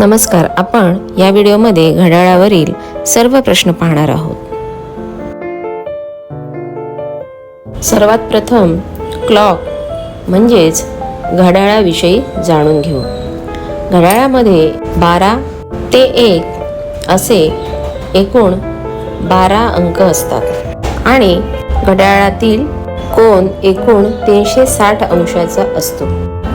नमस्कार आपण या व्हिडिओमध्ये घड्याळावरील सर्व प्रश्न पाहणार आहोत. सर्वात प्रथम क्लॉक म्हणजेच घड्याळाविषयी जाणून घेऊ. घड्याळामध्ये बारा ते एक असे एकूण बारा अंक असतात आणि घड्याळातील कोण एकूण तीनशे साठ अंशाचा असतो.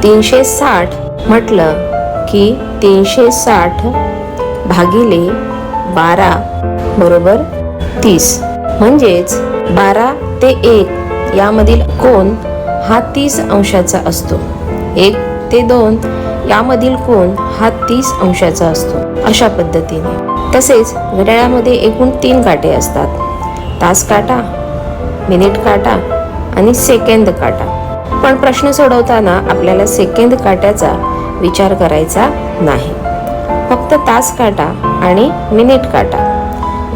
तीनशे साठ म्हटलं की तीनशे साठ भागिले बारा बरोबर तीस. म्हणजेच बारा ते एक यामधील कोण हा तीस अंशाचा असतो. एक ते दोन यामधील कोण हा तीस अंशाचा असतो. अशा पद्धतीने. तसेच घड्याळामध्ये एकूण तीन काटे असतात. तास काटा मिनिट काटा आणि सेकंद काटा. पण प्रश्न सोडवताना आपल्याला सेकंद काट्याचा विचार करायचा नाही. फक्त तास काटा आणि मिनिट काटा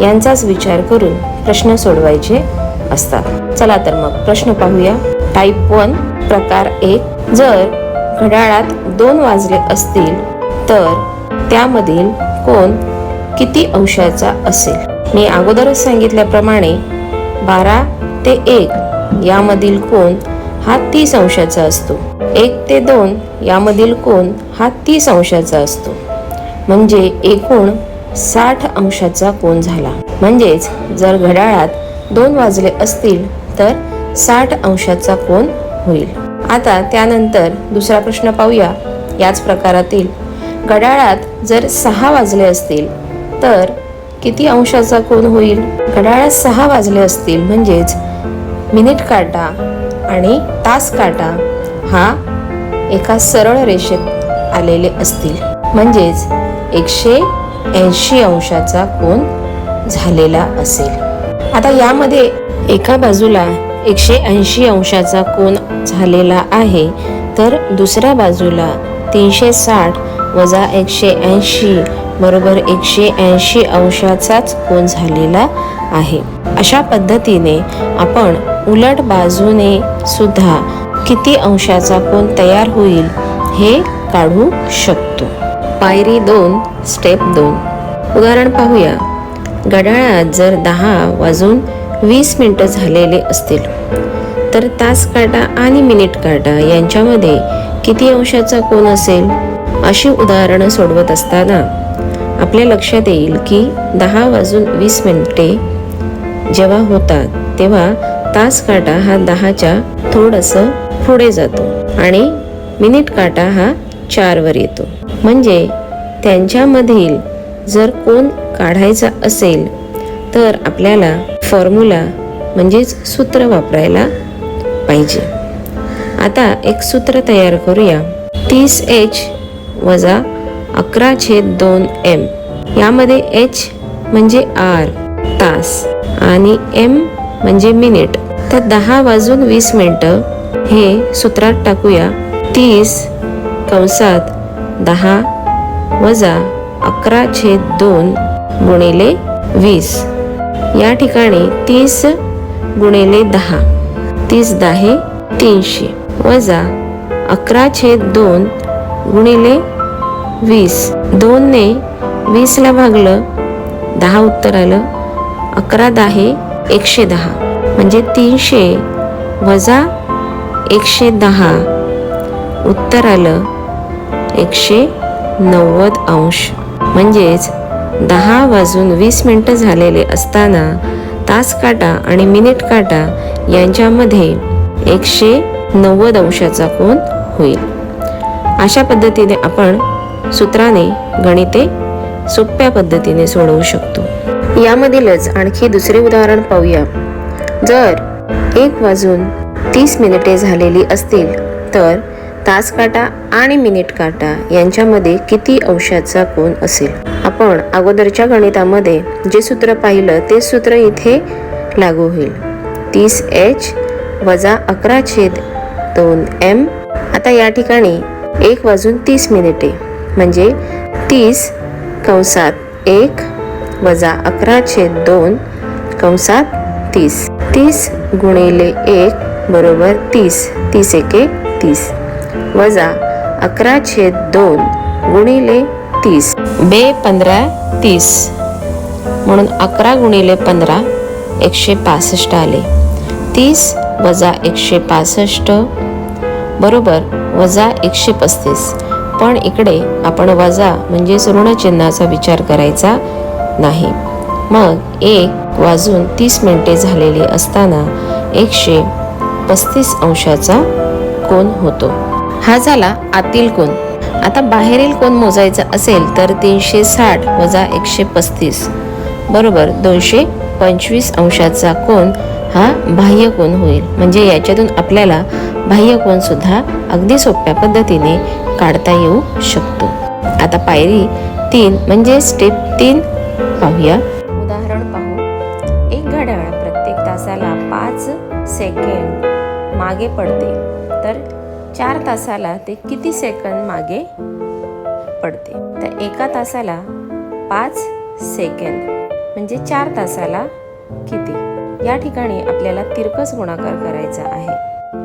यांचाच विचार करून प्रश्न सोडवायचे असतात. चला तर मग प्रश्न पाहूया. टाईप वन प्रकार एक. जर घड्याळात दोन वाजले असतील तर त्यामधील कोण किती अंशाचा असेल? मी अगोदरच सांगितल्याप्रमाणे बारा ते एक यामधील कोण हा तीस अंशाचा असतो. एक ते दोन यामधील कोण हा तीस अंशाचा असतो. म्हणजे एकूण साठ अंशाचा कोण झाला. म्हणजेच जर घड्याळात दोन वाजले असतील तर साठ अंशाचा कोण होईल. आता त्यानंतर दुसरा प्रश्न पाहूया. याच प्रकारातील घड्याळात जर सहा वाजले असतील तर किती अंशाचा कोण होईल? घड्याळात सहा वाजले असतील म्हणजेच मिनिट काटा आणि तास काटा हा एका सरळ रेषेत आलेले असतील. म्हणजेच एकशे ऐंशी अंशाचा कोण झालेला असेल. आता यामध्ये एका बाजूला एकशे ऐंशी अंशाचा कोण झालेला आहे तर दुसऱ्या बाजूला तीनशे साठ वजा एकशे ऐंशी बरोबर एकशे ऐंशी अंशाचाच कोण झालेला आहे. अशा पद्धतीने आपण उलट बाजूने सुद्धा किती अंशाचा कोण तयार होईल हे काढू शकतो. पायरी दोन स्टेप दोन. उदाहरण पाहूया. घड्याळात जर दहा वाजून वीस मिनटं झालेले असतील तर तास काटा आणि मिनिट काटा यांच्यामध्ये किती अंशाचा कोण असेल? अशी उदाहरणं सोडवत असताना आपल्या लक्षात येईल की दहा वाजून वीस मिनिटे जेव्हा होतात तेव्हा तास काटा हा दहाच्या थोडंसं पुढे जातो आणि मिनिट काटा हा चारवर येतो. म्हणजे त्यांच्यामधील जर कोण काढायचा असेल तर आपल्याला फॉर्म्युला म्हणजेच सूत्र वापरायला पाहिजे. आता एक सूत्र तयार करूया. तीस एच वजा अकरा छेद दोन एम यामध्ये एच म्हणजे आर तास. आणि एम म्हणजे मिनिट. तर दहा वाजून वीस मिनटं. हे सूत्रात टाकूया. तीस कंसात दहा वजा अकरा छेद दोन गुणिले वीस. या ठिकाणी तीस गुणिले दहा. तीस दहा तीनशे. वजा अकरा छेद दोन गुणिले वीस. दोनने वीसला भागलं. दहा उत्तर आलं. अकरा दहा एकशे दहा. म्हणजे तीनशे वजा एकशे दहा. उत्तर आलं एकशे नव्वद अंश. म्हणजेच दहा वाजून वीस मिनटं झालेले असताना तास काटा आणि मिनिट काटा यांच्यामध्ये एकशे नव्वद अंशाचा कोण होईल. अशा पद्धतीने आपण सूत्राने गणिते सोप्या पद्धतीने सोडवू शकतो. यामधीलच आणखी दुसरे उदाहरण पाहूया. जर एक वाजून तीस मिनिटे झालेली असतील तर तास काटा आणि मिनिट काटा यांच्यामध्ये किती अंशाचा कोण असेल? आपण अगोदरच्या गणितामध्ये जे सूत्र पाहिलं ते सूत्र इथे लागू होईल. तीस एच वजा अकरा छेद दोन एम. आता या ठिकाणी एक वाजून तीस मिनिटे म्हणजे तीस कंसात एक वजा अकरा छेद दोन कंसात तीस. तीस गुणिले एक बरोबर तीस. तीस एके तीस. वजा अकरा छेद दोन गुणिले तीस. बे पंधरा तीस. म्हणून अकरा गुणिले पंधरा एकशे पासष्ट आले. तीस वजा एकशे पासष्ट बरोबर वजा एकशे पस्तीस. पण इकडे आपण वजा म्हणजेच ऋणचिन्हाचा विचार करायचा. नाही. मग एक वाजून तीस मिनिटे झालेली असताना एकशे पस्तीस अंशाचा कोण होतो. हा झाला आतील कोण आता बाहेरील कोण मोजायचा असेल तर तीनशे साठ वजा एकशे पस्तीस. बरोबर दोनशे पंचवीस अंशाचा कोण हा बाह्य कोण होईल. म्हणजे याच्यातून आपल्याला बाह्य कोण सुद्धा अगदी सोप्या पद्धतीने काढता येऊ शकतो. आता पायरी तीन म्हणजे स्टेप तीन पाहूया. उदाहरण पाहू. एक घड्याळ प्रत्येक तासाला पाच सेकंड मागे पडते. तर चार तासाला ते किती सेकंद मागे पडते? तर एका तासाला पाच सेकंद. म्हणजे चार तासाला किती? या ठिकाणी आपल्याला तिरकस गुणाकार करायचा आहे.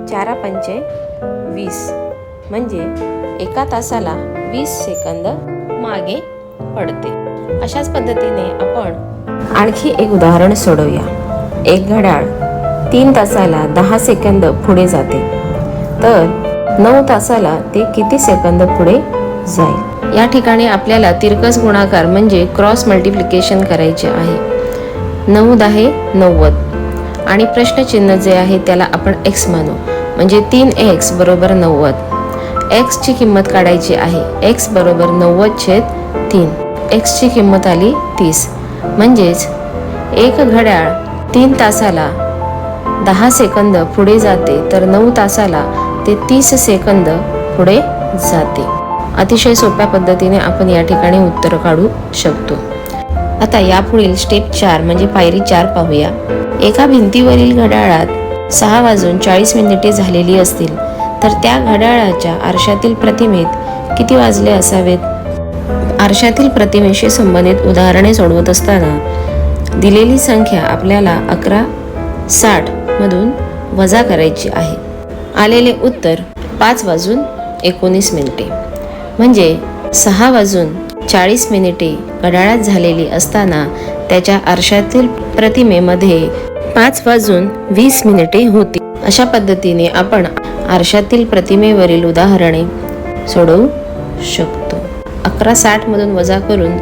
चारा पंचे वीस. म्हणजे एका तासाला वीस सेकंद मागे पडते. अशाच पद्धतीने आपण आणखी एक उदाहरण सोडवूया. एक घड्याळ तीन तासाला दहा सेकंद पुढे जाते. तर नऊ तासाला ते किती सेकंद पुढे जाईल? या ठिकाणी आपल्याला तिरकस गुणाकार म्हणजे क्रॉस मल्टिप्लिकेशन करायचे आहे. नऊ दहे नव्वद. आणि प्रश्नचिन्ह जे आहे त्याला आपण एक्स मानू म्हणजे तीन एक्स बरोबर नव्वद. एक्सची किंमत काढायची आहे. एक्स बरोबर नव्वद छेद तीन. एक्सची किंमत आली तीस. म्हणजेच एक घड्याळ तीन तासाला दहा सेकंद पुढे जाते तर नऊ तासाला ते तीस सेकंद पुढे जाते. अतिशय सोप्या पद्धतीने आपण या ठिकाणी उत्तर काढू शकतो. आता यापुढील स्टेप चार म्हणजे पायरी चार पाहूया. एका भिंतीवरील घड्याळात सहा वाजून चाळीस मिनिटे झालेली असतील तर त्या घड्याळाच्या आरशातील प्रतिमेत किती वाजले असावेत? आरशातील प्रतिमेशी संबंधित उदाहरणे सोडवत असताना दिलेली संख्या आपल्याला अकरा साठ मधून वजा करायची आहे. आलेले उत्तर पाच वाजून एकोणीस मिनिटे. म्हणजे सहा वाजून चाळीस मिनिटे घड्याळात झालेली असताना त्याच्या आरशातील प्रतिमेमध्ये पाच वाजून वीस मिनिटे होती. अशा पद्धतीने आपण आरशातील प्रतिमेवरील उदाहरणे सोडवू शकतो. अकरा साठमधून वजा करून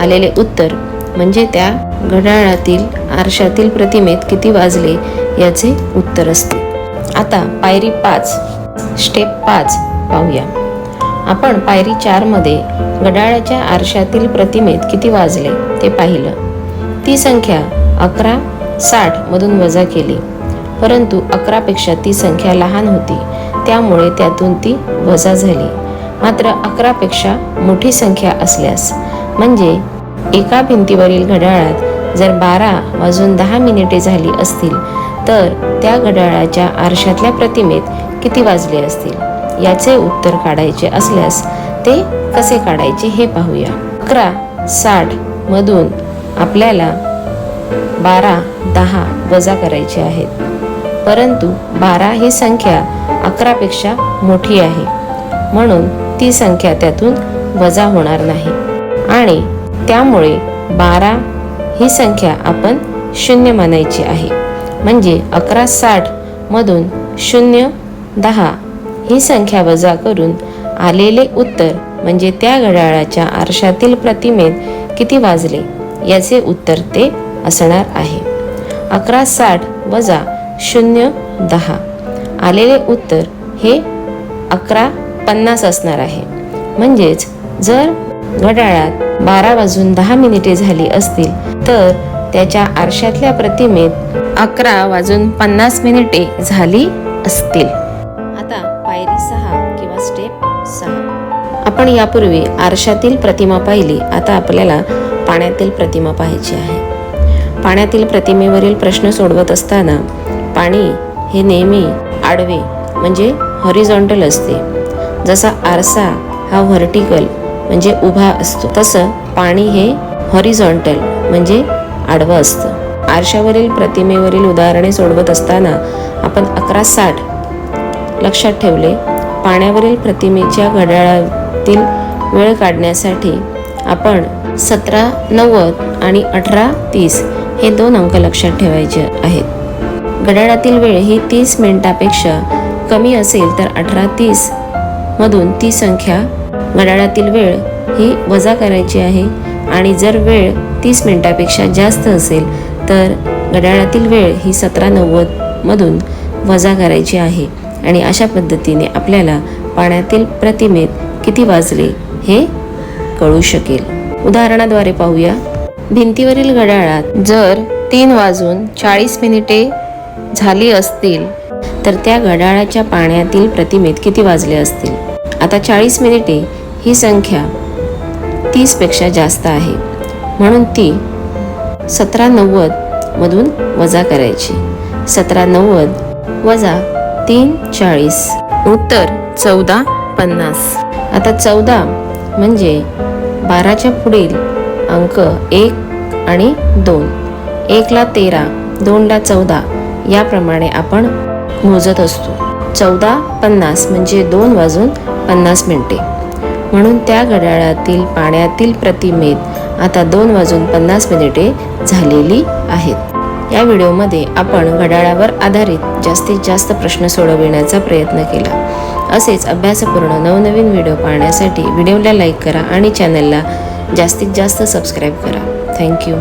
आलेले उत्तर म्हणजे त्या घड्याळातील आरशातील प्रतिमेत किती वाजले याचे उत्तर असते. आता पायरी पाच स्टेप पाच पाहूया. आपण पायरी चारमध्ये घड्याळाच्या आरशातील प्रतिमेत किती वाजले ते पाहिलं. ती संख्या अकरा साठमधून वजा केली. परंतु अकरापेक्षा ती संख्या लहान होती. त्यामुळे त्यातून ती वजा झाली. मात्र अकरापेक्षा मोठी संख्या असल्यास. म्हणजे एका भिंतीवरील घड्याळात जर बारा वाजून दहा मिनिटे झाली असतील तर त्या घड्याळाच्या आरशातल्या प्रतिमेत किती वाजले असतील? याचे उत्तर काढायचे असल्यास ते कसे काढायचे हे पाहूया. अकरा साठ मधून आपल्याला बारा दहा वजा करायचे आहेत. परंतु बारा ही संख्या अकरापेक्षा मोठी आहे. म्हणून ती संख्या त्यातून वजा होणार नाही. आणि त्यामुळे बारा ही संख्या आपण शून्य मानायची आहे. म्हणजे अकरा साठ मधून शून्य दहा ही संख्या वजा करून आलेले उत्तर म्हणजे त्या घड्याळाच्या आरशातील प्रतिमेत किती वाजले याचे उत्तर ते असणार आहे. अकरा साठ वजा शून्य दहा आलेले उत्तर हे अकरा पन्नास असणार आहे. म्हणजेच जर घड्याळात बारा वाजून दहा मिनिटे झाली असतील तर त्याच्या आरशातल्या प्रतिमेत अकरा वाजून पन्नास मिनिटे झाली असतील. आता पायरी सहा किंवा स्टेप सहा. आपण यापूर्वी आरशातील प्रतिमा पाहिली आता आपल्याला पाण्यातील प्रतिमा पाहायची आहे. पाण्यातील प्रतिमेवरील प्रश्न सोडवत असताना पाणी हे नेहमी आडवे म्हणजे हॉरिझॉन्टल असते. जसा आरसा हा व्हर्टिकल म्हणजे उभा असतो तसं पाणी हे हॉरिझॉन्टल म्हणजे आडवं असतं. आरशावरील प्रतिमेवरील उदाहरणे सोडवत असताना आपण अकरा साठ लक्षात ठेवले. पाण्यावरील प्रतिमेच्या घड्याळातील वेळ काढण्यासाठी आपण सतरा नव्वद आणि अठरा तीस हे दोन अंक लक्षात ठेवायचे आहेत. घड्याळातील वेळ ही तीस मिनिटापेक्षा कमी असेल तर अठरा तीस मधून ती संख्या घड्याळातील वेळ ही वजा करायची आहे. आणि जर वेळ तीस मिनिटापेक्षा जास्त असेल तर घड्याळातील वेळ ही सतरा नव्वदमधून वजा करायची आहे. आणि अशा पद्धतीने आपल्याला पाण्यातील प्रतिमेत किती वाजले हे कळू शकेल. उदाहरणाद्वारे पाहूया. भिंतीवरील घड्याळात जर तीन वाजून चाळीस मिनिटे झाली असतील तर त्या घड्याळाच्या पाण्यातील प्रतिमेत किती वाजले असतील? आता चाळीस मिनिटे ही संख्या तीसपेक्षा जास्त आहे. म्हणून ती सतरा नव्वद मधून वजा करायची. सतरा नव्वद वजा तीन चाळीस. उत्तर चौदा पन्नास. आता चौदा म्हणजे बाराच्या पुढील अंक एक आणि दोन. एकला तेरा दोनला चौदा. याप्रमाणे आपण मोजत असतो. चौदा पन्नास म्हणजे दोन वाजून पन्नास मिनिटे. म्हणून त्या घड्याळातील पाण्यातील प्रतिमेत आता दोन वाजून पन्नास मिनिटे झालेली आहेत. या व्हिडिओमध्ये आपण घड्याळावर आधारित जास्तीत जास्त प्रश्न सोडविण्याचा प्रयत्न केला. असेच अभ्यासपूर्ण नवनवीन व्हिडिओ पाहण्यासाठी व्हिडिओला लाईक करा आणि चॅनलला जास्तीत जास्त सबस्क्राईब करा. थँक्यू.